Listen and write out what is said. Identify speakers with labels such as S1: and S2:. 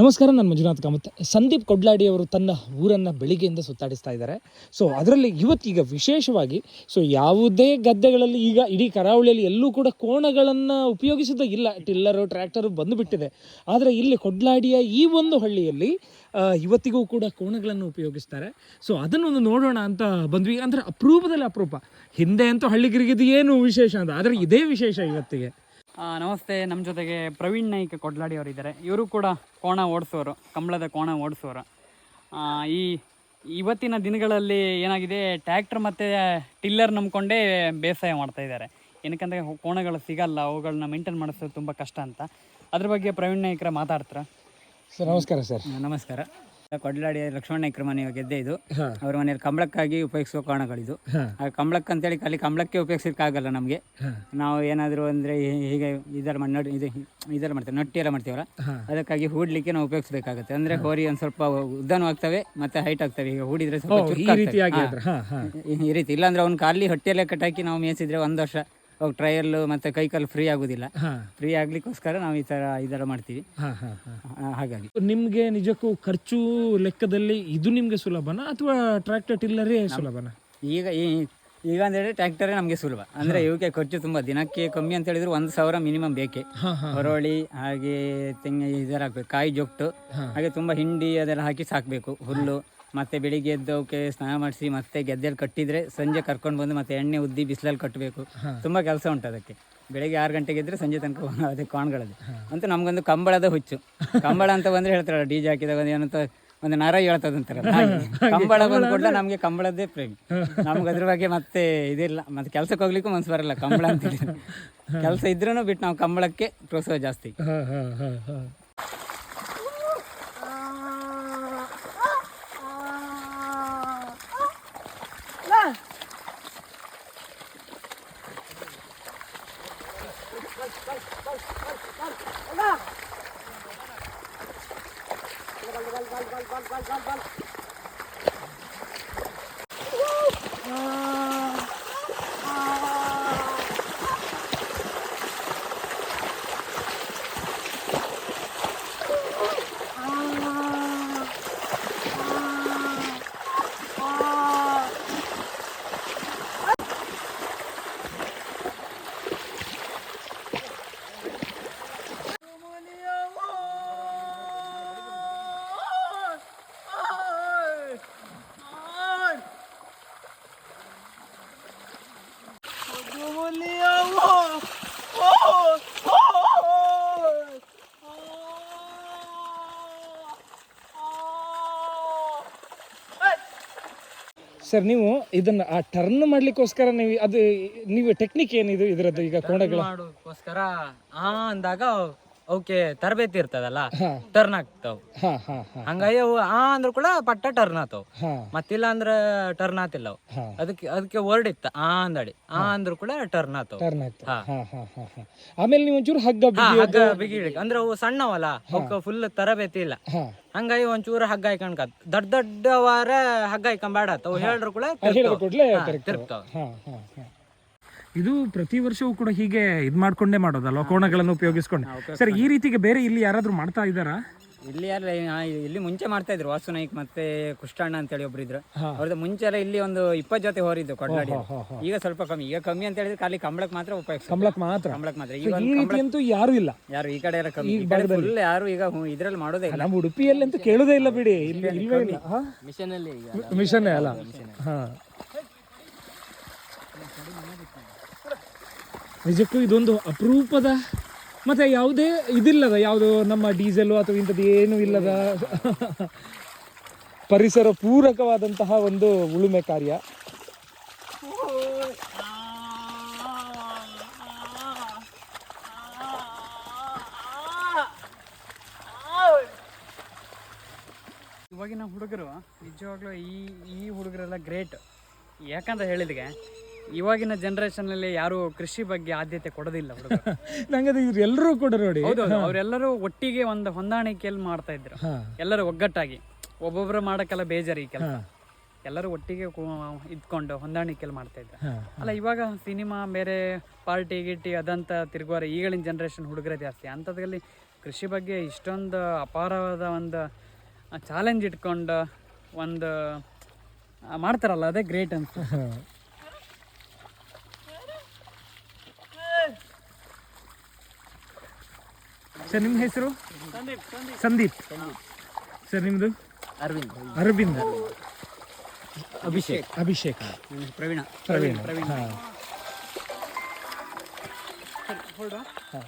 S1: ನಮಸ್ಕಾರ, ನಾನು ಮಂಜುನಾಥ್ ಕಾಮತ್. ಸಂದೀಪ್ ಕೊಡ್ಲಾಡಿ ಅವರು ತನ್ನ ಊರನ್ನು ಬೆಳಿಗ್ಗೆಯಿಂದ ಸುತ್ತಾಡಿಸ್ತಾ ಇದ್ದಾರೆ. ಸೊ ಅದರಲ್ಲಿ ಇವತ್ತೀಗ ವಿಶೇಷವಾಗಿ ಸೊ ಯಾವುದೇ ಗದ್ದೆಗಳಲ್ಲಿ ಈಗ ಇಡೀ ಕರಾವಳಿಯಲ್ಲಿ ಎಲ್ಲೂ ಕೂಡ ಕೋಣಗಳನ್ನು ಉಪಯೋಗಿಸೋದೇ ಇಲ್ಲ. ಟಿಲ್ಲರು, ಟ್ರ್ಯಾಕ್ಟರು ಬಂದುಬಿಟ್ಟಿದೆ. ಆದರೆ ಇಲ್ಲಿ ಕೊಡ್ಲಾಡಿಯ ಈ ಒಂದು ಹಳ್ಳಿಯಲ್ಲಿ ಇವತ್ತಿಗೂ ಕೂಡ ಕೋಣಗಳನ್ನು ಉಪಯೋಗಿಸ್ತಾರೆ. ಸೊ ಅದನ್ನೊಂದು ನೋಡೋಣ ಅಂತ ಬಂದ್ವಿ. ಅಂದರೆ ಅಪರೂಪದಲ್ಲಿ ಅಪರೂಪ. ಹಿಂದೆ ಅಂತೂ ಹಳ್ಳಿಗಿರಿಗಿದು ಏನು ವಿಶೇಷ ಅಂತ. ಆದರೆ ಇದೇ ವಿಶೇಷ ಇವತ್ತಿಗೆ.
S2: ನಮಸ್ತೆ ನಮ್ಮ ಜೊತೆಗೆ ಪ್ರವೀಣ್ ನಾಯ್ಕ ಕೊಡ್ಲಾಡಿ ಅವರು ಇದ್ದಾರೆ ಇವರು ಕೂಡ ಕೋಣ ಓಡಿಸೋರು ಕಂಬಳದ ಕೋಣ ಓಡಿಸೋರು. ಈ ಇವತ್ತಿನ ದಿನಗಳಲ್ಲಿ ಏನಾಗಿದೆ ಟ್ಯಾಕ್ಟ್ರ್ ಮತ್ತು ಟಿಲ್ಲರ್ ನಂಬ್ಕೊಂಡೇ ಬೇಸಾಯ ಮಾಡ್ತಾ ಇದ್ದಾರೆ. ಏನಕ್ಕಂದರೆ ಕೋಣಗಳು ಸಿಗಲ್ಲ ಅವುಗಳನ್ನ ಮೇಂಟೈನ್ ಮಾಡಿಸೋದು ತುಂಬ ಕಷ್ಟ ಅಂತ. ಅದ್ರ ಬಗ್ಗೆ ಪ್ರವೀಣ್ ನಾಯ್ಕರ ಮಾತಾಡ್ತಾರೆ?
S1: ಸರ್ ನಮಸ್ಕಾರ ಸರ್.
S3: ನಮಸ್ಕಾರ. ಕೊಡ್ಲಾಡಿ ಲಕ್ಷ್ಮಣ ನಾಯ್ಕರ ಇವಾಗ ಗೆದ್ದೆ ಅವ್ರ ಮನೆಯಲ್ಲಿ ಕಂಬಳಕ್ಕಾಗಿ ಉಪಯೋಗಿಸುವ ಕಾರಣಗಳಿದು ಆ ಕಂಬಳಕ್ಕೆ ಅಂತೇಳಿ ಖಾಲಿ ಕಂಬಳಕ್ಕೆ ಉಪಯೋಗಿಸಲಿಕ್ಕಾಗಲ್ಲ ನಮಗೆ. ನಾವು ಏನಾದರೂ ಅಂದರೆ ಹೀಗೆ ಇದರ ಮಾಡಿ ಇದು ಇದೆಲ್ಲ ಮಾಡ್ತೇವೆ ನಟ್ಟಿ ಎಲ್ಲ ಮಾಡ್ತೇವಲ್ಲ. ಅದಕ್ಕಾಗಿ ಹೂಡ್ಲಿಕ್ಕೆ ನಾವು ಉಪಯೋಗಿಸಬೇಕಾಗುತ್ತೆ. ಅಂದರೆ ಹೋರಿ ಒಂದು ಸ್ವಲ್ಪ ಉದ್ದನೂ ಆಗ್ತವೆ ಮತ್ತೆ ಹೈಟ್ ಆಗ್ತವೆ. ಈಗ ಹೂಡಿದ್ರೆ ಸ್ವಲ್ಪ
S1: ಈ
S3: ರೀತಿ. ಇಲ್ಲಾಂದ್ರೆ ಅವ್ನು ಖಾಲಿ ಹೊಟ್ಟೆಯಲ್ಲೇ ಕಟ್ಟಾಕಿ ನಾವು ಮೇಯಿಸಿದ್ರೆ ಒಂದು ವರ್ಷ ಅವಾಗ ಮತ್ತೆ ಕೈಕಾಲು ಫ್ರೀ ಆಗುದಿಲ್ಲ. ಫ್ರೀ ಆಗ್ಲಿಕ್ಕೋಸ್ಕರ ನಾವು ಈ ತರ ಇದರ ಮಾಡ್ತೀವಿ. ಆ, ಹಾಗಾಗಿ.
S1: ನಿಮ್ಗೆ ನಿಜಕ್ಕೂ ಖರ್ಚು ಲೆಕ್ಕದಲ್ಲಿ ಇದು ನಿಮ್ಗೆ ಸುಲಭನಾ ಅಥವಾ ಟ್ರ್ಯಾಕ್ಟರ್ ಟಿಲ್ಲರೇ ಸುಲಭನಾ?
S3: ಈಗ ಈ ಈಗ ಅಂತ ಹೇಳಿದ್ರೆ ಟ್ರ್ಯಾಕ್ಟರೇ ನಮಗೆ ಸುಲಭ. ಅಂದ್ರೆ ಇವಕ್ಕೆ ಖರ್ಚು ತುಂಬಾ ದಿನಕ್ಕೆ ಕಮ್ಮಿ ಅಂತ ಹೇಳಿದ್ರೆ ಒಂದು ಸಾವಿರ ಮಿನಿಮಮ್ ಬೇಕೇ.
S1: ಹಾ
S3: ಹಾಗೆ ತೆಂಗ ಇದರ ಹಾಕ್ಬೇಕು ಕಾಯಿ ಜೊಟ್ಟು ಹಾಗೆ ತುಂಬಾ ಹಿಂಡಿ ಅದೆಲ್ಲ ಹಾಕಿ ಸಾಕ್ಬೇಕು ಹುಲ್ಲು. ಮತ್ತೆ ಬೆಳಿಗ್ಗೆ ಎದ್ದೋಕೆ ಅವಕ್ಕೆ ಸ್ನಾನ ಮಾಡಿಸಿ ಮತ್ತೆ ಗೆದ್ದೆಯಲ್ಲಿ ಕಟ್ಟಿದ್ರೆ ಸಂಜೆ ಕರ್ಕೊಂಡು ಬಂದು ಮತ್ತೆ ಎಣ್ಣೆ ಉದ್ದಿ ಬಿಸಿಲಲ್ಲಿ ಕಟ್ಟಬೇಕು ತುಂಬಾ ಕೆಲಸ ಉಂಟು ಅದಕ್ಕೆ. ಬೆಳಿಗ್ಗೆ ಆರು ಗಂಟೆಗೆ ಇದ್ರೆ ಸಂಜೆ ತನಕ ಅದಕ್ಕೆ ಕಾಣ್ಗಳದ್ದು ಅಂತ ನಮಗೊಂದು ಕಂಬಳದ ಹುಚ್ಚು. ಕಂಬಳ ಅಂತ ಬಂದ್ರೆ ಹೇಳ್ತಾರಲ್ಲ ಡಿ ಜೆ ಹಾಕಿದಾಗ ಒಂದು ಏನಂತ ಒಂದು ನರ ಹೇಳ್ತದಂತಾರಲ್ಲ ಹಾಗೆ. ಕಂಬಳ ಕೂಡ ನಮಗೆ ಕಂಬಳದ್ದೇ ಪ್ರೇಮಿ. ನಮ್ಗೆ ಅದ್ರ ಬಗ್ಗೆ ಮತ್ತೆ ಇದಿಲ್ಲ. ಮತ್ತೆ ಕೆಲ್ಸಕ್ಕೆ ಹೋಗ್ಲಿಕ್ಕೂ ಮನ್ಸು ಬರಲ್ಲ ಕಂಬಳ ಅಂತ ಕೆಲಸ ಇದ್ರೂ ಬಿಟ್ಟು ನಾವು ಕಂಬಳಕ್ಕೆ ಪ್ರೋತ್ಸಾಹ ಜಾಸ್ತಿ.
S1: ಹಾ ಹಾ ಹಾ ಹಾ ಸರ್ ನೀವು ಇದನ್ನ ಆ ಟರ್ನ್ ಮಾಡ್ಲಿಕ್ಕೋಸ್ಕರ ನೀವು ಅದು ನೀವು ಟೆಕ್ನಿಕ್ ಏನಿದು ಇದರದ್ದು ಈಗ ಕೋಣಗಳ
S2: ಮಾಡೋಕ್ಕೋಸ್ಕರ ಆ ಅಂದಾಗ ಅವಕ್ಕೆ ತರಬೇತಿ ಇರ್ತದಲ್ಲ? ಟರ್ನ್ ಆಗ್ತಾವ್. ಹಂಗಾಗಿ ಅವು ಆ ಅಂದ್ರು ಕೂಡ ಪಟ್ಟ ಟರ್ನ್ ಆತಾವ್ ಮತ್ತಿಲ್ಲ ಅಂದ್ರೆ ಟರ್ನ್ ಆತಿಲ್ಲ ಅವು. ಅದಕ್ಕೆ ಅದಕ್ಕೆ ವರ್ಡ್ ಇತ್ತ ಆ ಅಂದಡಿ. ಆ ಅಂದ್ರು ಕೂಡ ಟರ್ನ್ ಆತಾವ್
S1: ಆಮೇಲೆ ನೀವು ಒಂಚೂರು ಹಗ್ಗ
S2: ಹಗ್ಗ ಅಂದ್ರೆ ಅವು ಸಣ್ಣವಲ್ಲ ಅವಕ್ಕೆ ಫುಲ್ ತರಬೇತಿ ಇಲ್ಲ. ಹಂಗಾಗಿ ಒಂಚೂರು ಹಗ್ಗ ಹಾಕೊಂಡ್ ದೊಡ್ಡ ದೊಡ್ಡವಾರ ಹಗ್ಗ ಹಾಕೊಂಡ್ ಅವು ಹೇಳ್ರು ಕೂಡ ತಿರುಗ್ತಾವ.
S1: ಹಾ. ಇದು ಪ್ರತಿ ವರ್ಷವೂ ಕೂಡ ಹೀಗೆ ಇದ್ ಮಾಡ್ಕೊಂಡೇ ಮಾಡೋದಲ್ಲ ಕೋಣಗಳನ್ನು ಉಪಯೋಗಿಸ್ಕೊಂಡು. ಸರ್ ಈ ರೀತಿಗೆ ಬೇರೆ ಇಲ್ಲಿ ಯಾರಾದ್ರೂ ಮಾಡ್ತಾ ಇದ್ದಾರಾ?
S3: ಇಲ್ಲಿ ಯಾರು ಇಲ್ಲಿ ಮುಂಚೆ ಮಾಡ್ತಾ ಇದ್ರು ವಾಸು ನಾಯ್ಕ್ ಮತ್ತೆ ಕುಷ್ಟಣ್ಣ ಅಂತೇಳಿ ಒಬ್ರು ಇದ್ರು. ಅವ್ರದ್ದು ಮುಂಚೆ ಎಲ್ಲ ಇಲ್ಲಿ ಒಂದು ಇಪ್ಪತ್ತು ಜೊತೆ ಹೋರಿದ್ದು ಕೊಡ್ಲಾಡಿ. ಈಗ ಸ್ವಲ್ಪ ಕಮ್ಮಿ. ಈಗ ಕಮ್ಮಿ ಅಂತ ಹೇಳಿದ್ರೆ ಖಾಲಿ ಕಂಬಳಕ್ಕೆ ಮಾತ್ರ ಉಪಯೋಗ
S1: ಕಂಬಳಕ್ ಮಾತ್ರ?
S3: ಕಂಬಳಕ್ಕೆ ಮಾತ್ರ. ಈಗ
S1: ಈ ರೀತಿ ಅಂತೂ ಯಾರು ಇಲ್ಲ?
S3: ಯಾರು ಈ ಕಡೆ ಎಲ್ಲ ಕಮ್ಮಿ. ಈ ಕಡೆ ಫುಲ್ ಯಾರು ಈಗ ಇದ್ರಲ್ಲಿ ಮಾಡೋದೇ ಇಲ್ಲ.
S1: ನಮ್ಮ ಉಡುಪಿಯಲ್ಲಿ ಅಂತೂ ಕೇಳೋದೇ ಇಲ್ಲ ಬಿಡಿ. ಇಲ್ಲಿ ಇಲ್ವೇ ಇಲ್ಲ.
S3: ಮಿಷನ್ ಅಲ್ಲಿ?
S1: ಮಿಷನ್ ಅಲ್ಲ. ಹಾ. ನಿಜಕ್ಕೂ ಇದೊಂದು ಅಪರೂಪದ ಮತ್ತೆ ಯಾವುದೇ ಇದಿಲ್ಲದ, ಯಾವುದು ನಮ್ಮ ಡೀಸೆಲ್ ಅಥವಾ ಇಂಥದ್ದು ಏನು ಇಲ್ಲದ ಪರಿಸರ ಪೂರಕವಾದಂತಹ ಒಂದು ಉಳುಮೆ ಕಾರ್ಯ.
S2: ಇವಾಗಿನ ಹುಡುಗರು ನಿಜವಾಗ್ಲೂ ಈ ಈ ಹುಡುಗರೆಲ್ಲ ಗ್ರೇಟ್. ಯಾಕಂತ ಹೇಳಿದ್ಗೆ ಇವಾಗಿನ ಜನರೇಷನ್ ಅಲ್ಲಿ ಯಾರು ಕೃಷಿ ಬಗ್ಗೆ ಆದ್ಯತೆ ಕೊಡೋದಿಲ್ಲ
S1: ನಂಗೆ ಇವ್ರು ಎಲ್ಲರೂ ಕೂಡ ನೋಡಿ.
S2: ಹೌದು ಅವರೆಲ್ಲರೂ ಒಟ್ಟಿಗೆ ಒಂದು ಹೊಂದಾಣಿಕೆಯಲ್ಲಿ ಮಾಡ್ತಾ ಇದ್ರು. ಎಲ್ಲರೂ ಒಗ್ಗಟ್ಟಾಗಿ. ಒಬ್ಬೊಬ್ರು ಮಾಡಕ್ಕೆಲ್ಲ ಬೇಜಾರು ಈ ಕೆಲಸ. ಎಲ್ಲರೂ ಒಟ್ಟಿಗೆ ಇದ್ಕೊಂಡು ಹೊಂದಾಣಿಕೆಯಲ್ಲಿ ಮಾಡ್ತಾ ಇದ್ರು. ಅಲ್ಲ ಇವಾಗ ಸಿನಿಮಾ ಬೇರೆ ಪಾರ್ಟಿ ಗಿಟ್ಟಿ ಅದಂತ ತಿರುಗುವಾರ ಈಗಳಿನ ಜನ್ರೇಷನ್ ಹುಡುಗರೇ ಜಾಸ್ತಿ. ಅಂಥದ್ರಲ್ಲಿ ಕೃಷಿ ಬಗ್ಗೆ ಇಷ್ಟೊಂದು ಅಪಾರವಾದ ಒಂದು ಚಾಲೆಂಜ್ ಇಟ್ಕೊಂಡು ಒಂದು ಮಾಡ್ತಾರಲ್ಲ ಅದೇ ಗ್ರೇಟ್ ಅಂತ
S1: ಸರ್ ನಿಮ್ಮ ಹೆಸರು? ಸಂದೀಪ್. ಸರ್ ನಿಮ್ಮದು
S3: ಅರವಿಂದ್.
S1: ಅರವಿಂದ್.
S3: ಅಭಿಷೇಕ್.
S1: ಅಭಿಷೇಕ್.
S3: ಪ್ರವೀಣ.
S1: ಪ್ರವೀಣ.
S2: ಪ್ರವೀಣ್.
S1: ಹಾ.